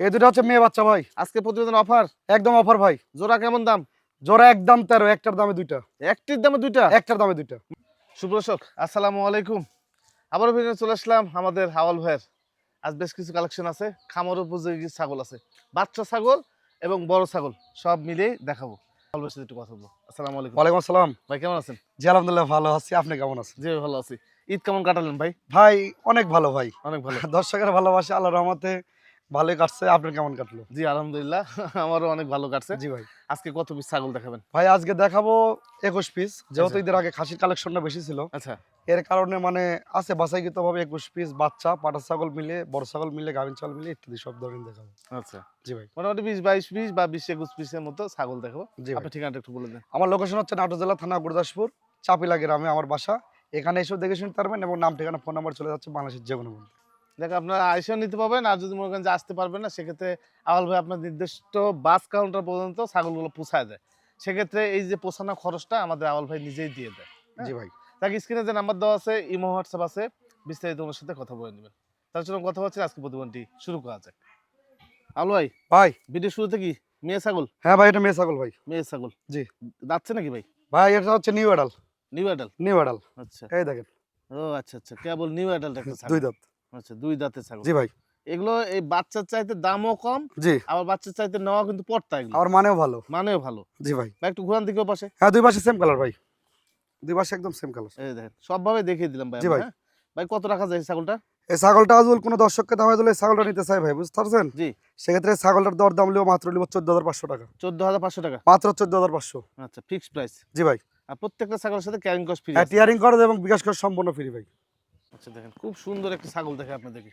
এই দুটো হচ্ছে মেয়ে বাচ্চা ভাই। আজকে প্রতিবেদন অফার? একদম অফার ভাই। জোড়া কেমন দাম? জোড়া একদম তেরো একটার দামে দুইটা। একটির দামে দুইটা? একটার দামে দুইটা। সুপ্রশক আসসালামু আলাইকুম। আবারও চলে আসলাম আমাদের হাওয়াল ভাইয়ের। আজ বেশ কিছু কালেকশন আছে খামার উপযোগী ছাগল আছে। বাচ্চা ছাগল এবং বড় ছাগল সব মিলিয়ে দেখাবো। হাওয়াল ভাইয়ের সাথে একটু কথা বলব। আসসালামু আলাইকুম। ওয়ালাইকুম আসসালাম। ভাই কেমন আছেন? জি আলহামদুলিল্লাহ ভালো আছি। আপনি কেমন আছেন? জি ভালো আছি। ঈদ কেমন কাটালেন ভাই? ভাই অনেক ভালো ভাই। অনেক ভালো। দর্শকের ভালোবাসা আল্লাহ রহমতে ভালোই কাটছে আপনার কেমন কাটলো? জি আলহামদুলিল্লাহ আমারও অনেক ভালো কাটছে। জি ভাই। আজকে কত পিস ছাগল দেখাবেন? ভাই আজকে দেখাবো একুশ পিস যেহেতু আচ্ছা। ঈদের আগে খাসির কালেকশনটা বেশি ছিল। আচ্ছা। এর কারণে মানে আছে বাছাইকৃত ভাবে একুশ পিস বাচ্চা পাটা ছাগল মিলে বড় ছাগল মিলে গাভিন ছাগল মিলে ইত্যাদি সব ধরনের দেখাবো। আচ্ছা। জি ভাই। মোটামুটি বিশ বাইশ পিস বা বিশ একুশ পিসের মতো ছাগল দেখাবো। জি ভাই। আপনি ঠিকানাটা একটু বলে দেন। আমার লোকেশন হচ্ছে নাটোর জেলা থানা গুরদাসপুর চাপিলা গ্রামে আমার বাসা। এখানে এসে দেখে শুনতে পারবেন এবং নাম ঠিকানা ফোন নাম্বার চলে যাচ্ছে বাংলাদেশের যে কোনো মধ্যে দেখ আপনারা আইসেও নিতে পারবেন আর যদি মনে করেন যে আসতে পারবেন না সেক্ষেত্রে আওয়াল ভাই আপনার নির্দিষ্ট বাস কাউন্টার পর্যন্ত ছাগলগুলো পোষায় দেয়। সেক্ষেত্রে এই যে পোষানো খরচটা আমাদের আওয়াল ভাই নিজেই দিয়ে দেয় জি ভাই। তাকে স্ক্রিনে যে নাম্বার দেওয়া আছে ইমো হোয়াটসঅ্যাপ আছে বিস্তারিত ওনার সাথে কথা বলে নেবেন। তার জন্য কথা হচ্ছে আজকে প্রতিবন্ধী শুরু করা যাক। আলু ভাই ভাই। ভিডিও শুরুতে কি? মেয়ে ছাগল? হ্যাঁ ভাই এটা মেয়ে ছাগল ভাই। মেয়ে ছাগল? জি। যাচ্ছে নাকি ভাই? ভাই এটা হচ্ছে new adult new adult new adult আচ্ছা। এই দেখেন। ও আচ্ছা আচ্ছা। কেবল নিউ একটা ছাগল। দুই দাঁত। আচ্ছা দুই দাঁতের ছাগল। জি ভাই। এগুলো এই বাচ্চার চাইতে দামও কম জি। আবার বাচ্চার চাইতে নেওয়া কিন্তু পড়তা এগুলো। আমার মানেও ভালো। মানেও ভালো। জি ভাই। বা একটু ঘুরান দিকেও পাশে। হ্যাঁ দুই পাশে সেম কালার ভাই। দুই পাশে একদম সেম কালার এই দেখেন সবভাবে দেখিয়ে দিলাম ভাই জি ভাই। হ্যাঁ? ভাই কত রাখা যায় ছাগলটা? এই ছাগলটা আজুল কোনো দর্শককে দামে দিলে ছাগলটা নিতে চাই ভাই বুঝতে পারছেন? জি। সেক্ষেত্রে ছাগলটার দর দাম লিও মাত্র লিব চোদ্দ হাজার পাঁচশো টাকা। চোদ্দ হাজার পাঁচশো টাকা? মাত্র চোদ্দ হাজার পাঁচশো। আচ্ছা ফিক্সড প্রাইস জি ভাই। আর প্রত্যেকটা ছাগলের সাথে ক্যারিং কস্ট ফ্রি টিয়ারিং করে এবং বিকাশ করে সম্পূর্ণ ফ্রি ভাই। আচ্ছা দেখেন খুব সুন্দর একটা ছাগল দেখে আপনাদেরকে।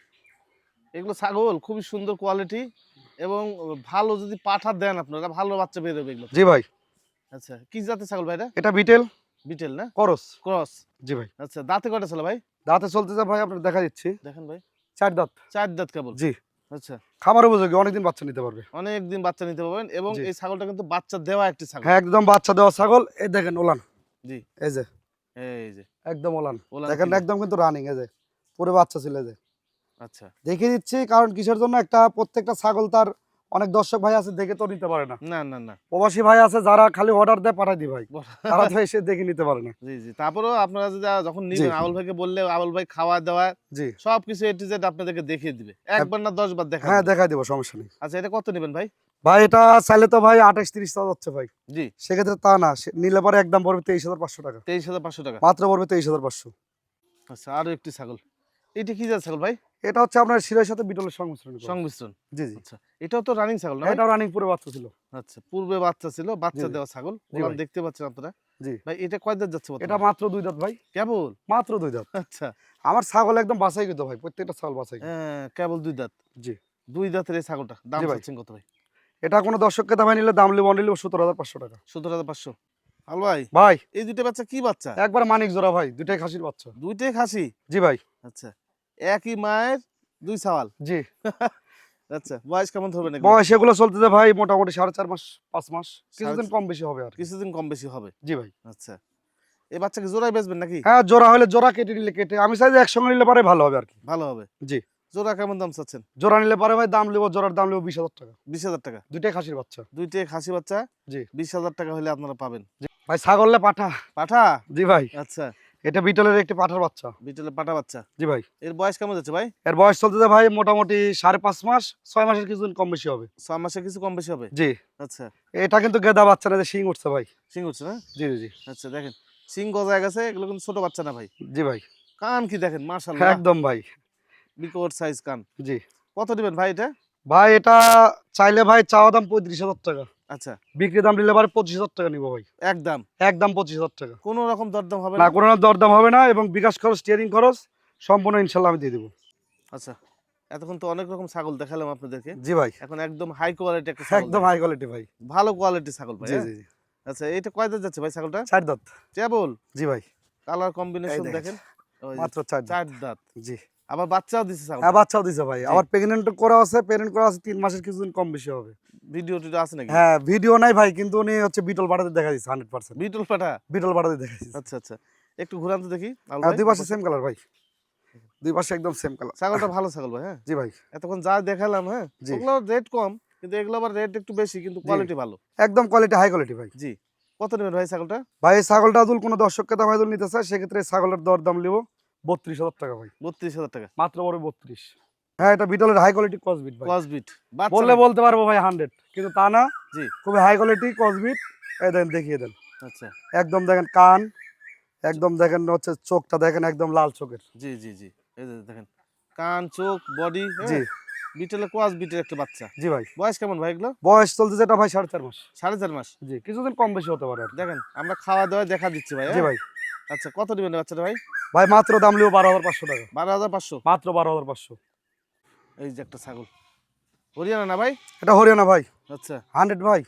এগুলো ছাগল খুবই সুন্দর কোয়ালিটি এবং ভালো যদি পাঠা দেন আপনারা ভালো বাচ্চা বেরোবে এগুলো। জি ভাই। আচ্ছা কি জাতের ছাগল ভাই এটা? বিটেল। বিটেল না? করস ক্রস জি ভাই। আচ্ছা দাঁতে কটা ছিল ভাই? দাঁতে চলতেছে ভাই আপনার দেখা দিচ্ছি। দেখেন ভাই। চার দাঁত। চার দাঁত কেবল? জি। আচ্ছা। খামার উপযোগী অনেকদিন বাচ্চা নিতে পারবে। অনেক দিন বাচ্চা নিতে পারবেন এবং এই ছাগলটা কিন্তু বাচ্চা দেওয়া একটি ছাগল। হ্যাঁ একদম বাচ্চা দেওয়া ছাগল। এই দেখেন ওলান। জি। এই যে। এই যে। একদম ওলান। দেখেন একদম কিন্তু রানিং এই যে। পুরো বাচ্চা ছিল যে। আচ্ছা। দেখিয়ে দিচ্ছি কারণ কিসের জন্য একটা প্রত্যেকটা ছাগল তার অনেক দর্শক ভাই আছে দেখে তো নিতে পারে না। না না না। প্রবাসী ভাই আছে যারা খালি অর্ডার দেয় পাঠাই দি ভাই। তারা তো এসে দেখে নিতে পারে না। জি জি। তারপরেও আপনারা যদি যখন নিবেন আবুল ভাইকে বললে আবুল ভাই খাওয়া দাওয়া জি। সবকিছু এ টু জেড আপনাদেরকে দেখিয়ে দিবে। একবার না দশ বার দেখা হ্যাঁ দেখাই দেবো সমস্যা নেই। আচ্ছা এটা কত নেবেন ভাই? ভাই এটা চাইলে তো ভাই আঠাশ তিরিশ টাকা যাচ্ছে ভাই। জি। সেক্ষেত্রে তা না নিলে পরে একদম পড়বে তেইশ হাজার পাঁচশো টাকা। তেইশ হাজার পাঁচশো টাকা। মাত্র পড়বে তেইশ হাজার পাঁচশো। আচ্ছা আরও একটি ছাগল। এটা কি জাত ছাগল ভাই? এটা হচ্ছে আপনার শিরের সাথে বিটলের সংমিশ্রণ সংমিশ্রণ। জি জি। আচ্ছা এটাও তো রানিং ছাগল না? এটা রানিং পুরো বাচ্চা ছিল। আচ্ছা পূর্বে বাচ্চা ছিল বাচ্চা দেওয়া ছাগল। জি দেখতে পাচ্ছেন আপনারা। জি। ভাই এটা কয় দাঁত যাচ্ছে এটা মাত্র দুই দাঁত ভাই। কেবল? মাত্র দুই দাঁত আচ্ছা। আমার ছাগল একদম বাছাই কিন্তু ভাই প্রত্যেকটা ছাগল বাছাই হ্যাঁ কেবল দুই দাঁত জি। দুই দাঁতের এই ছাগলটা দাম। চাচ্ছেন কত ভাই? এটা কোনো দর্শককে দামে নিলে দাম লিব নিলে সত্তর হাজার পাঁচশো টাকা। সত্তর হাজার পাঁচশো। আল ভাই ভাই। এই দুইটা বাচ্চা কি বাচ্চা? একবার মানিক জোড়া ভাই দুইটাই খাসির বাচ্চা। দুইটাই খাসি? জি ভাই। আচ্ছা একই মায়ের দুই সওয়াল জি। আচ্ছা বয়স কেমন ধরবেন এগুলো? বয়স এগুলো চলতেছে ভাই মোটামুটি সাড়ে চার মাস পাঁচ মাস। কিছুদিন সাড়ে- কম বেশি হবে আর কিছুদিন কম বেশি হবে? জি ভাই। আচ্ছা এই বাচ্চাকে জোড়াই বেচবেন নাকি? হ্যাঁ জোড়া হলে জোড়া কেটে নিলে কেটে আমি চাই যে একসঙ্গে নিলে পারে ভালো হবে আর কি। ভালো হবে। জি। জোড়া কেমন দাম চাচ্ছেন? জোড়া নিলে পারে ভাই দাম লিবো জোড়ার দাম লিবো বিশ হাজার টাকা। বিশ হাজার টাকা? দুইটাই খাসির বাচ্চা। দুইটাই খাসি বাচ্চা? জি। বিশ হাজার টাকা হলে আপনারা পাবেন। ভাই ছাগললে পাঠা? পাঠা? জি ভাই। আচ্ছা। এটা বিটলের একটি পাঠার বাচ্চা। বিটেলে পাঠা বাচ্চা? জি ভাই। এর বয়স কেমন যাচ্ছে ভাই? এর বয়স চলতেছে ভাই মোটামুটি সাড়ে পাঁচ মাস ছয় মাসের কিছুদিন কম বেশি হবে। ছয় মাসের কিছু কম বেশি হবে? জি। আচ্ছা। এটা কিন্তু গেদা বাচ্চা না যে শিং উঠছে ভাই। সিং উঠছে না? জি জি আচ্ছা দেখেন। সিং গজায় গেছে এগুলো কিন্তু ছোট বাচ্চা না ভাই। জি ভাই। কান কি দেখেন মার্শাল্লাহ একদম ভাই। বিকট সাইজ কান। জি। কত দিবেন ভাই এটা? ভাই এটা চাইলে ভাই চাওয়া দাম পঁয়ত্রিশ হাজার টাকা। আচ্ছা। বিক্রি দাম নিলে পারে পঁচিশ হাজার টাকা নিবো ভাই। একদম একদম পঁচিশ হাজার টাকা। কোনো রকম দরদাম হবে না? কোনো দরদাম হবে না এবং বিকাশ খরচ স্টিয়ারিং খরচ সম্পূর্ণ ইনশাল্লাহ আমি দিয়ে দেবো। আচ্ছা। এতক্ষণ তো অনেক রকম ছাগল দেখালাম আপনাদেরকে। জি ভাই। এখন একদম হাই কোয়ালিটি একটা একদম হাই কোয়ালিটি ভাই। ভালো কোয়ালিটি ছাগল ভাই জি হ্যাঁ? জি আচ্ছা এটা কয় দাঁত যাচ্ছে ভাই ছাগলটা? চার দাঁত। কেবল? জি ভাই। কালার কম্বিনেশন দেখেন। মাত্র চার চার দাঁত। জি। আবার বাচ্চাও দিছে হ্যাঁ বাচ্চাও দিছে ভাই। আবার প্রেগনেন্ট করা আছে প্রেগনেন্ট করা আছে তিন মাসের কিছুদিন কম বেশি হবে। ভিডিও টিডিও আছে নাকি? হ্যাঁ ভিডিও নাই ভাই কিন্তু উনি হচ্ছে বিটল দেখা দিচ্ছে হান্ড্রেড পার্সেন্ট বিটল বিটল দেখা দিচ্ছে আচ্ছা আচ্ছা। একটু ঘুরান তো দেখি হ্যাঁ দুই পাশে সেম কালার ভাই। দুই পাশে একদম সেম কালার ছাগলটা ভালো ছাগল ভাই হ্যাঁ? জি ভাই। এতক্ষণ যা দেখালাম হ্যাঁ। ওগুলো রেট কম কিন্তু এগুলো আবার রেট একটু বেশি কিন্তু কোয়ালিটি ভালো। একদম কোয়ালিটি হাই কোয়ালিটি ভাই। জি। কত নেবেন ভাই ছাগলটা? ভাই ছাগলটা আদুল কোনো দর্শককে দাম আদুল নিতে চায় সেক্ষেত্রে ছাগলের দর দাম নিব। বত্রিশ হাজার টাকা ভাই। বত্রিশ হাজার টাকা। মাত্র বড় বত্রিশ। হ্যাঁ এটা বিটলের হাই কোয়ালিটি কসবিট ভাই। ক্রসবিট বললে বলতে পারব ভাই হান্ড্রেড কিন্তু তা না। জি। খুবই হাই কোয়ালিটি কসবিট এই দেখেন দেখিয়ে দেন। আচ্ছা। একদম দেখেন কান একদম দেখেন হচ্ছে চোখটা দেখেন একদম লাল চোখের। জি জি জি। এই দেখেন কান চোখ বডি জি। বিটেলে ক্রস বিটের একটা বাচ্চা। জি ভাই। বয়স কেমন ভাই এগুলো? বয়স চলছে যেটা ভাই সাড়ে চার মাস। সাড়ে চার মাস। জি কিছুদিন কম বেশি হতে পারে দেখেন আমরা খাওয়া দাওয়া দেখা দিচ্ছি ভাই জি হ্যাঁ? ভাই। আচ্ছা কত নেবেন বাচ্চাটা ভাই? ভাই মাত্র দাম লিও বারো হাজার পাঁচশো টাকা। বারো হাজার পাঁচশো? মাত্র বারো হাজার পাঁচশো। এই যে একটা ছাগল। হরিয়ানা না ভাই? এটা হরিয়ানা ভাই। আচ্ছা। হান্ড্রেড ভাই।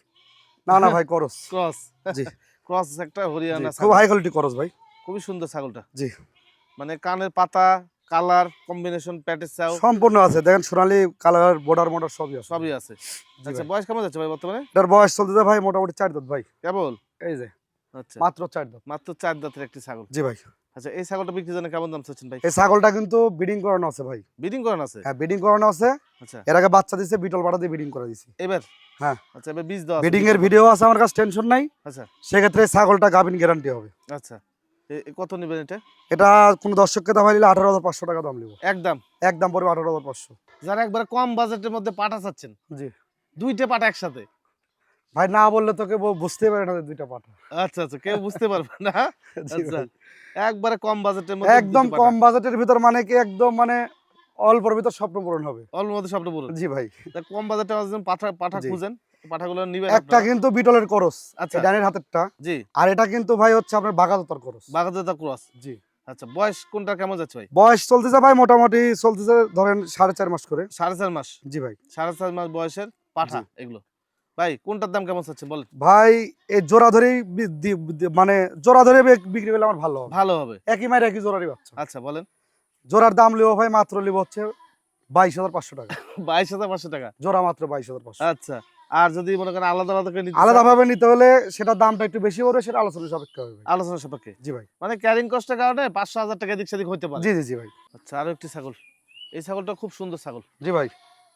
না না ভাই করস। ক্রস। জি। ক্রস একটা হরিয়ানা খুব হাই কোয়ালিটি করস ভাই। খুবই সুন্দর ছাগলটা। জি। মানে কানের পাতা কালার কম্বিনেশন প্যাটের চাও সম্পূর্ণ আছে। দেখেন সোনালি কালার বর্ডার মোডার সবই আছে। সবই আছে। আচ্ছা বয়স কেমন যাচ্ছে ভাই বর্তমানে? এটার বয়স চলতেছে ভাই মোটামুটি চার দাঁত ভাই। কেবল? এই যে। মাত্র চার দাঁত। মাত্র চার দাঁতের একটি ছাগল। জি ভাই। আচ্ছা এই ছাগলটা বিক্রির জন্য কেমন দাম চাচ্ছেন ভাই? এই ছাগলটা কিন্তু ব্রিডিং করানো আছে ভাই। বিডিং করেন আছে? হ্যাঁ ব্রিডিং করানো আছে। আচ্ছা। এর আগে বাচ্চা দিছে বিটল দিয়ে ব্রিডিং করে দিছি। এবার? হ্যাঁ। আচ্ছা এবার বীজ দেওয়া ব্রিডিং এর ভিডিও আছে আমার কাছে টেনশন নাই। আচ্ছা। সেক্ষেত্রে ছাগলটা গাভিন গ্যারান্টি হবে। আচ্ছা। কত নেবেন এটা? এটা কোনো দর্শককে দাম নিলে আঠারো হাজার পাঁচশো টাকা দাম নেব। একদম? একদম পড়বে আঠারো হাজার পাঁচশো। যারা একবারে কম বাজেটের মধ্যে পাঠা চাচ্ছেন জি। দুইটা একসাথে? ভাই না বললে তোকে বউ বুঝতে পারে না দুইটা পাঠা আচ্ছা আচ্ছা কেউ বুঝতে পারবে না। আচ্ছা একবারে কম বাজেটের মধ্যে একদম কম বাজেটের ভিতর মানে কি একদম মানে অল্পর ভিতর স্বপ্ন পূরণ হবে। অল্প মধ্যে সবটা বলুন জি ভাই। তা কম বাজেটে পাঠা পাঠা জি। খুঁজেন। পাঠাগুলো নিবেন একটা কিন্তু বিটলের করস আচ্ছা। ডানের হাতেরটা। জি। আর এটা কিন্তু ভাই হচ্ছে আপনার বাগাদতার করস বাগাদাদা ক্রস জি। আচ্ছা বয়স কোনটা কেমন যাচ্ছে ভাই? বয়স চলতেছে ভাই মোটামুটি চলতেছে ধরেন সাড়ে চার মাস করে। সাড়ে চার মাস। জি ভাই। সাড়ে চার মাস বয়সের পাঠা এগুলো। ভাই কোনটার দাম কেমন চাচ্ছেন বলেন? ভাই এই জোড়া ধরেই মানে জোড়া ধরে বিক্রি করলে আমার ভালো হবে। ভালো হবে। একই মায়ের একই জোড়ারই বাচ্চা। আচ্ছা বলেন। জোড়ার দাম লিবো ভাই মাত্র লিবো হচ্ছে বাইশ হাজার পাঁচশো টাকা। বাইশ হাজার পাঁচশো টাকা? জোড়া মাত্র বাইশ হাজার পাঁচশো। আচ্ছা আর যদি মনে করেন আলাদা আলাদা করে নিতে আলাদা ভাবে নিতে হলে সেটা দামটা একটু বেশি হবে সেটা আলোচনা সাপেক্ষে হবে। আলোচনা সাপেক্ষে? জি ভাই। মানে ক্যারিং কস্টের কারণে পাঁচশো হাজার টাকা দিক সেদিক হতে পারে। জি জি জি ভাই। আচ্ছা আরও একটি ছাগল। এই ছাগলটা খুব সুন্দর ছাগল। জি ভাই।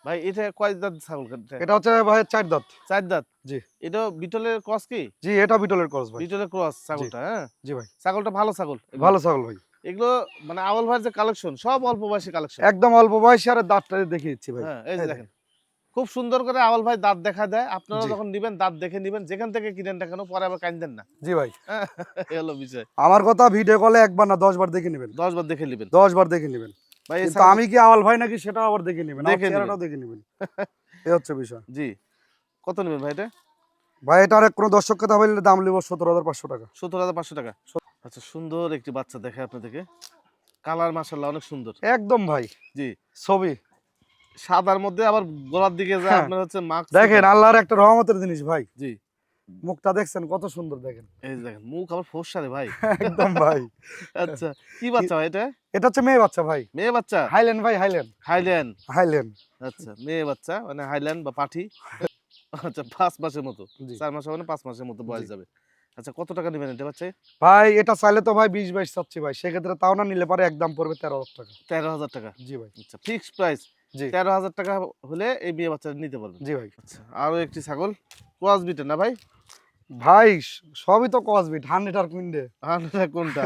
ভাই এটা কয় দাঁত ছাগল এটা? হচ্ছে ভাই চার দাঁত। চার দাঁত? জি। এটা বিটলের ক্রস কি? জি এটা বিটলের করস ভাই। বিটলের ক্রস ছাগলটা হ্যাঁ? জি ভাই। ছাগলটা ভালো ছাগল ভালো ছাগল ভাই। এগুলো মানে আওয়াল ভাইয়ের যে কালেকশন সব অল্প বয়সী কালেকশন? একদম অল্প বয়সী আর দাঁতটা দেখিয়ে দিচ্ছি ভাই। হ্যাঁ এই যে দেখেন। খুব সুন্দর করে আওয়াল ভাই দাঁত দেখা দেয়। আপনারা যখন নিবেন দাঁত দেখে নিবেন। যেখান থেকে কিনেন না কেন পরে আবার কাইন্দেন না। জি ভাই। হ্যাঁ, হলো বিষয়। আমার কথা ভিডিও কলে একবার না দশ বার দেখে নেবেন। দশ বার দেখে নিবেন। দশ বার দেখে নেবেন। কিন্তু আমি কি আওয়াল ভাই নাকি সেটাও আবার দেখে নেবেন দেখে চেহারাটাও দেখে নেবেন। এই হচ্ছে বিষয়। জি। কত নেবেন ভাই এটা? ভাই এটার কোনো দাম লিবো সতেরো হাজার পাঁচশো টাকা। সত্তর হাজার পাঁচশো টাকা। আচ্ছা সুন্দর একটি বাচ্চা দেখে আপনাদেরকে। কালার মাসাল্লাহ অনেক সুন্দর। একদম ভাই। জি। ছবি। সাদার মধ্যে আবার গোলার দিকে যায় হ্যাঁ। আপনার হচ্ছে মাস্ক দেখেন আল্লাহর একটা রহমতের জিনিস ভাই। জি। মুখটা দেখছেন কত সুন্দর দেখেন। এই দেখেন মুখ আবার ফোসা রে ভাই। একদম ভাই। আচ্ছা কি বাচ্চা ভাই এটা? এটা হচ্ছে মেয়ে বাচ্চা ভাই। মেয়ে বাচ্চা? হাইল্যান্ড ভাই হাইল্যান্ড। হাইল্যান্ড? হাইল্যান্ড। আচ্ছা মেয়ে বাচ্চা মানে হাইল্যান্ড বা পাঠি? আচ্ছা পাঁচ মাসের মতো। চার মাস মানে পাঁচ মাসের মতো বয়স যাবে। আচ্ছা কত টাকা নেবেন এটা বাচ্চা ভাই এটা চাইলে তো ভাই বিশ বাইশ চাচ্ছি ভাই। সেক্ষেত্রে তাও না নিলে পারে একদম পড়বে তেরো হাজার টাকা। তেরো হাজার টাকা? জি ভাই। আচ্ছা ফিক্সড প্রাইস তেরো হাজার টাকা হলে এই মেয়ে বাচ্চাটা নিতে পারবেন। জি ভাই। আচ্ছা আরও একটি ছাগল ক্রস না ভাই? ভাই সবই তো কসবিট হান্ড্রেড আর কুইন্ডে হান্ড্রেড কোনটা?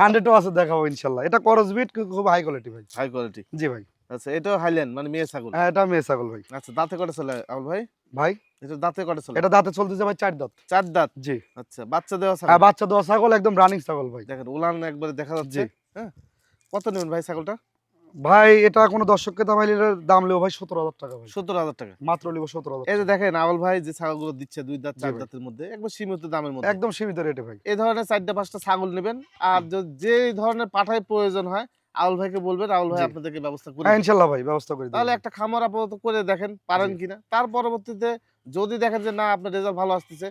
হান্ড্রেডও আছে দেখাবো ইনশাল্লাহ। এটা করসবিট খুব হাই কোয়ালিটি ভাই। হাই কোয়ালিটি জি ভাই। আচ্ছা এটাও হাইল্যান্ড মানে মেয়ে ছাগল? হ্যাঁ এটা মেয়ে ছাগল ভাই। আচ্ছা দাঁতে কটা চলে আমল ভাই? ভাই? এটা দাঁতে কটা চলে? এটা দাঁতে চলতেছে ভাই চার দাঁত। চার দাঁত? জি। আচ্ছা বাচ্চা দেওয়া হ্যাঁ ছাগল বাচ্চা দেওয়া ছাগল একদম রানিং ছাগল ভাই। দেখেন উলান একবারে দেখা যাচ্ছে। হ্যাঁ? কত নেবেন ভাই ছাগলটা? ভাই এটা কোনো দর্শককে দাম দাম লিবো ভাই সতেরো হাজার টাকা ভাই। সত্তর হাজার টাকা। মাত্র লিবো সতেরো হাজার এই যে দেখেন আওয়াল ভাই যে ছাগলগুলো দিচ্ছে দুই দাঁত চার দাঁতের মধ্যে একবার সীমিত দামের মধ্যে। একদম সীমিত রেটে ভাই। এই ধরনের চারটা পাঁচটা ছাগল নেবেন আর যে ধরনের পাঠায় প্রয়োজন হয় আউল ভাইকে বলবেন আউল ভাই। আপনাদেরকে ব্যবস্থা করে হ্যাঁ দিবে। ইনশাল্লাহ ভাই ব্যবস্থা করে তাহলে একটা খামার আপাতত করে দেখেন পারেন কিনা। তার পরবর্তীতে যদি দেখেন যে না আপনার রেজাল্ট ভালো আসতেছে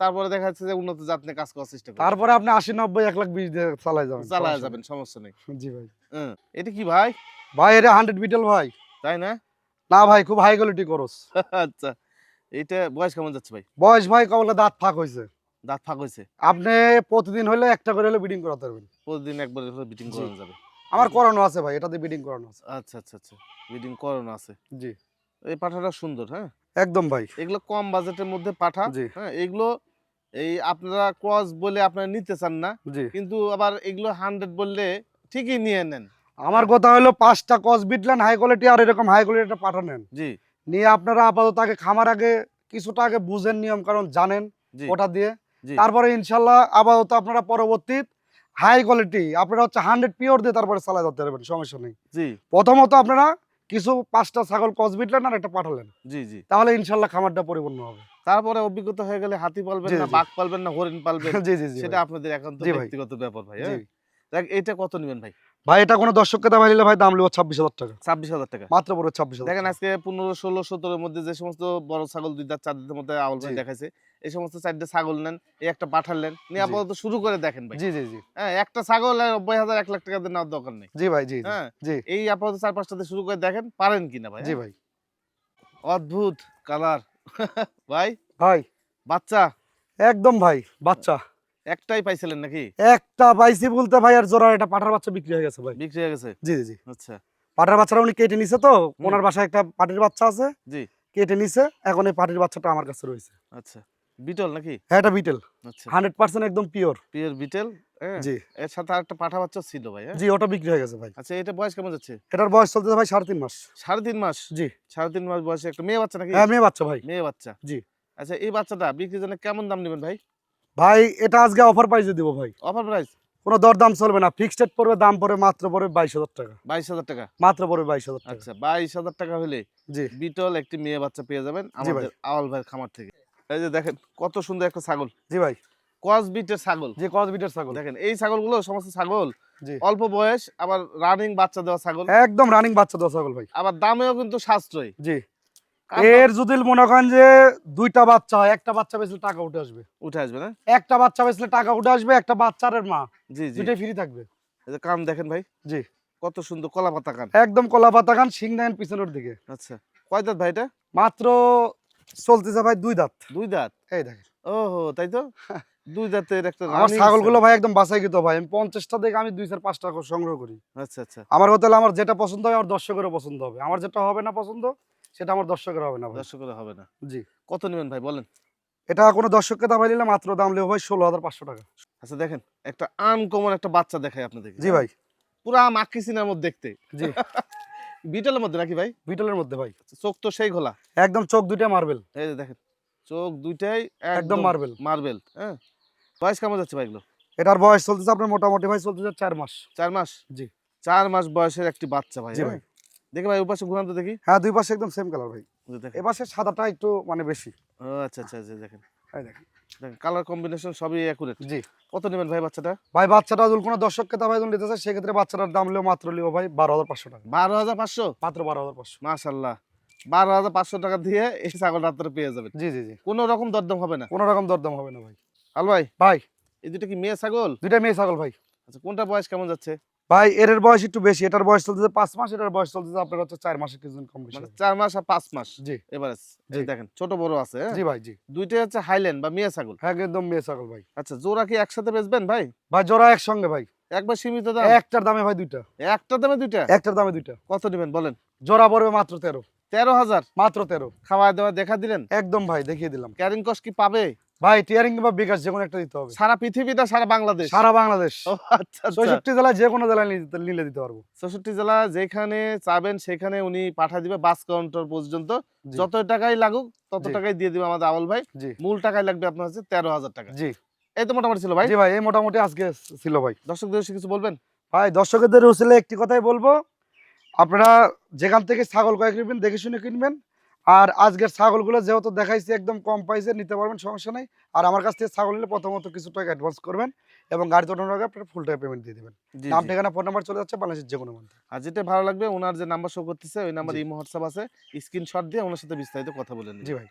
তারপরে দেখা যাচ্ছে যে উন্নত জাত নিয়ে কাজ করার চেষ্টা করবেন তারপরে আপনি আশি নব্বই এক লাখ বিশ দিয়ে চালাই যাবেন। চালায় যাবেন সমস্যা নেই। জি ভাই। এটা কি ভাই? ভাই এটা হান্ড্রেড বিটেল ভাই। তাই না? না ভাই খুব হাই কোয়ালিটি করস। আচ্ছা এইটা বয়স কেমন যাচ্ছে ভাই? বয়স ভাই কবলে দাঁত ফাঁক হয়েছে দাঁত ফাঁক হয়েছে আপনি প্রতিদিন হলে একটা করে হলে বিডিং করাতে পারবেন। প্রতিদিন একবার বিটিং জি। করানো যাবে। আমার করানো আছে ভাই এটাতে বিডিং করানো আছে। আচ্ছা আচ্ছা আচ্ছা ব্রিডিং করানো আছে। জি। এই পাঠাটা সুন্দর হ্যাঁ? একদম ভাই। এগুলো কম বাজেটের মধ্যে পাঠা হ্যাঁ? এগুলো এই আপনারা ক্রস বলে আপনারা নিতে চান না কিন্তু আবার এগুলো হান্ড্রেড বললে ঠিকই নিয়ে নেন। আমার কথা হলো পাঁচটা কস বিটলেন হাই কোয়ালিটি আর এরকম হাই কোয়ালিটি পাঠানেন জি। নিয়ে আপনারা আপাতত আগে খামার আগে কিছুটা আগে বুঝেন নিয়ম কারণ জানেন ওটা দিয়ে। তারপরে ইনশাল্লাহ আপাতত আপনারা পরবর্তী হাই কোয়ালিটি আপনারা হচ্ছে হান্ড্রেড পিওর দিয়ে তারপরে চালাই ধরতে পারবেন সমস্যা নেই। জি। প্রথমত আপনারা কিছু পাঁচটা ছাগল কস বিটলেন আর একটা পাঠালেন। জি জি। তাহলে ইনশাল্লাহ খামারটা পরিপূর্ণ হবে। তারপরে অভিজ্ঞতা হয়ে গেলে হাতি পালবেন না বাঘ পালবেন না হরিণ পালবেন জি জি জি সেটা আপনাদের একান্ত জি ভাই। ব্যক্তিগত ব্যাপার ভাই হ্যাঁ? দেখ এটা কত নেবেন ভাই? ভাই এটা কোনো দর্শককে দাম নিলে ভাই দাম লিব ছাব্বিশ হাজার টাকা। ছাব্বিশ হাজার টাকা। মাত্র পড়বে ছাব্বিশ হাজার দেখেন আজকে পনেরো ষোলো সতেরোর মধ্যে যে সমস্ত বড় ছাগল দুই দাঁত চার দাঁতের মধ্যে ভাই দেখাইছে এই সমস্ত চারটে ছাগল নেন এই একটা পাঠালেন নিয়ে আপাতত শুরু করে দেখেন ভাই। জি জি জি। হ্যাঁ একটা ছাগল আর নব্বই হাজার এক লাখ টাকা নেওয়ার দরকার নেই। জি ভাই জি হ্যাঁ জি। এই আপাতত চার পাঁচটাতে শুরু করে দেখেন পারেন কিনা ভাই জি হ্যাঁ? ভাই। অদ্ভুত কালার। ভাই? ভাই। বাচ্চা? একদম ভাই বাচ্চা। একটাই পাইছিলেন নাকি? একটা পাইছি বলতে ভাই আর জোড়া এটা পাঠার বাচ্চা বিক্রি হয়ে গেছে ভাই। বিক্রি হয়ে গেছে? জি জি জি। আচ্ছা। পাঠার বাচ্চাটা উনি কেটে নিছে তো ওনার বাসায় একটা পাটির বাচ্চা আছে জি। কেটে নিছে এখন এই পাটির বাচ্চাটা আমার কাছে রয়েছে। আচ্ছা। বিটল নাকি? হ্যাঁ এটা বিটেল। আচ্ছা। হান্ড্রেড পার্সেন্ট একদম পিওর। পিওর বিটেল হ্যাঁ? জি। এর সাথে আরেকটা পাঠা বাচ্চা ছিল ভাই হ্যাঁ? জি ওটা বিক্রি হয়ে গেছে ভাই। আচ্ছা এটা বয়স কেমন যাচ্ছে? এটার বয়স চলতেছে ভাই সাড়ে তিন মাস। সাড়ে তিন মাস? জি। সাড়ে তিন মাস বয়সে একটা মেয়ে বাচ্চা নাকি? হ্যাঁ মেয়ে বাচ্চা ভাই। মেয়ে বাচ্চা। জি। আচ্ছা এই বাচ্চাটা বিক্রির জন্য কেমন দাম নেবেন ভাই? ভাই এটা আজকে অফার প্রাইসে দিব ভাই। অফার প্রাইস কোনো দর দাম চলবে না। ফিক্সড পড়বে দাম পড়বে মাত্র পড়বে বাইশ হাজার টাকা। বাইশ হাজার টাকা? মাত্র পড়বে বাইশ হাজার টাকা। আচ্ছা বাইশ হাজার টাকা হলে জি। বিটল একটি মেয়ে বাচ্চা পেয়ে যাবেন ভাই। আমাদের আওয়াল ভাইয়ের খামার থেকে। এই যে দেখেন কত সুন্দর একটা ছাগল। জি ভাই। কস বিটের ছাগল। জি কস বিটের ছাগল। দেখেন এই ছাগলগুলো সমস্ত ছাগল। অল্প বয়স আবার রানিং বাচ্চা দেওয়া ছাগল। একদম রানিং বাচ্চা দেওয়া ছাগল ভাই। আবার দামেও কিন্তু সাশ্রয়। জি। এর যদি মনে করেন যে দুইটা বাচ্চা হয় একটা বাচ্চা বেচলে টাকা উঠে আসবে। উঠে আসবে না? একটা বাচ্চা বেচলে টাকা উঠে আসবে একটা বাচ্চার মা। জি জি। দুইটাই ফ্রি থাকবে। এই যে কান দেখেন ভাই। জি। কত সুন্দর কলা পাতা কান। একদম কলা পাতা খান সিং দেন পিছনের দিকে। আচ্ছা। কয় দাঁত ভাই এটা? মাত্র চলতেছে ভাই দুই দাঁত। দুই দাঁত? এই দেখেন। ওহো তাই তো? দুই দাঁতের একটা আমার ছাগলগুলো ভাই একদম বাসাই গিয়ে ভাই। আমি পঞ্চাশটা থেকে আমি দুই চার পাঁচটা সংগ্রহ করি। আচ্ছা আচ্ছা। আমার হতে আমার যেটা পছন্দ হবে আমার দর্শকেরও পছন্দ হবে। আমার যেটা হবে না পছন্দ সেটা আমার দর্শকের হবে না দর্শকের হবে না। জি। কত নেবেন ভাই বলেন? এটা কোনো দর্শককে দাবাই নিলে মাত্র দাম লেবে ভাই ষোলো হাজার পাঁচশো টাকা। আচ্ছা দেখেন একটা আনকমন একটা বাচ্চা দেখায় আপনাদের জি ভাই। পুরা মাক্কি সিনার মধ্যে দেখতে। জি। বিটলের মধ্যে নাকি ভাই? বিটলের মধ্যে ভাই। চোখ তো সেই ঘোলা একদম চোখ দুইটা মার্বেল এই যে দেখেন চোখ দুইটাই একদম মার্বেল মার্বেল হ্যাঁ? বয়স কেমন যাচ্ছে ভাই এগুলো? এটার বয়স চলতেছে আপনার মোটামুটি ভাই চলতেছে চার মাস। চার মাস? জি। চার মাস বয়সের একটি বাচ্চা ভাই হ্যাঁ? ভাই। দেখি ভাই উপাসে ঘুরান তো দেখি। হ্যাঁ দুই পাশে একদম সেম কালার ভাই। এ পাশে সাদাটা একটু মানে বেশি। ও আচ্ছা আচ্ছা আচ্ছা দেখেন। এই দেখেন দেখেন। কালার কম্বিনেশন সবই অ্যাকুরেট জি। কত নেবেন ভাই বাচ্চাটা? ভাই বাচ্চাটা যদি কোনো দর্শককে দাবাই নিতে চায় সেক্ষেত্রে বাচ্চাটার দাম লিও মাত্র লিও ভাই বারো হাজার পাঁচশো টাকা। বারো হাজার পাঁচশো? মাত্র বারো হাজার পাঁচশো। মাশাল্লাহ বারো হাজার পাঁচশো টাকা দিয়ে এই ছাগল রাত্রে পেয়ে যাবেন। জি জি জি। কোনো রকম দরদাম হবে না। কোনো রকম দরদাম হবে না ভাই। আল ভাই। ভাই। এই দুটো কি মেয়ে ছাগল? দুইটা মেয়ে ছাগল ভাই। আচ্ছা কোনটা বয়স কেমন যাচ্ছে? ভাই এর বয়স একটু বেশি এটার বয়স চলতেছে পাঁচ মাস এটার বয়স চলতেছে আপনার হচ্ছে চার মাসের কিছুদিন কম বেশি। মানে চার মাস আর পাঁচ মাস। জি। এবারে। দেখেন ছোট বড় আছে হ্যাঁ? জি ভাই জি। দুইটাই হচ্ছে হাইল্যান্ড বা মেয়ে ছাগল। হ্যাঁ একদম মেয়ে ছাগল ভাই। আচ্ছা জোড়া কি একসাথে বেচবেন ভাই? ভাই জোড়া একসঙ্গে ভাই। একবার সীমিত দাম? একটার দামে ভাই দুইটা। একটার দামে দুইটা? একটার দামে দুইটা। কত নেবেন বলেন? জোড়া পড়বে মাত্র তেরো। তেরো হাজার। মাত্র তেরো। খাওয়া দাওয়া দেখা দিলেন? একদম ভাই দেখিয়ে দিলাম। ক্যারিং কস্ট কি পাবে? ভাই টিয়ারিং কিংবা বিকাশ যে কোনো একটা দিতে হবে। সারা পৃথিবী না সারা বাংলাদেশ? সারা বাংলাদেশ। আচ্ছা আচ্ছা। চৌষট্টি জেলায় যে কোনো জেলায় নিলে দিতে পারব। চৌষট্টি জেলা যেখানে চাবেন সেখানে উনি পাঠা দিবে বাস কাউন্টার পর্যন্ত। যত টাকাই লাগুক তত টাকাই দিয়ে দিবে আমাদের আওয়াল ভাই। জি। মূল টাকাই লাগবে আপনার হচ্ছে তেরো হাজার টাকা। জি। এই তো মোটামুটি ছিল ভাই। জি ভাই এই মোটামুটি আজকে ছিল ভাই। দর্শকদের কিছু বলবেন? ভাই দর্শকদের উচিলে একটি কথাই বলব। আপনারা যেখান থেকে ছাগল কয়েক কিনবেন দেখে শুনে কিনবেন। আর আজকের ছাগলগুলো যেহেতু দেখাইছি একদম কম প্রাইসে নিতে পারবেন সমস্যা নেই। আর আমার কাছ থেকে ছাগল নিলে প্রথমত কিছু টাকা অ্যাডভান্স করবেন এবং গাড়ি তোলানোর আগে আপনার ফুল টাকা পেমেন্ট দিয়ে দেবেন। নাম ঠিকানা ফোন নাম্বার চলে যাচ্ছে বাংলাদেশের যে কোনো মধ্যে আর যেটা ভালো লাগবে ওনার যে নাম্বার শো করতেছে ওই নাম্বার। ইমো হোয়াটসঅ্যাপ আছে। স্ক্রিনশট দিয়ে ওনার সাথে বিস্তারিত কথা বলে নিন। জি ভাই।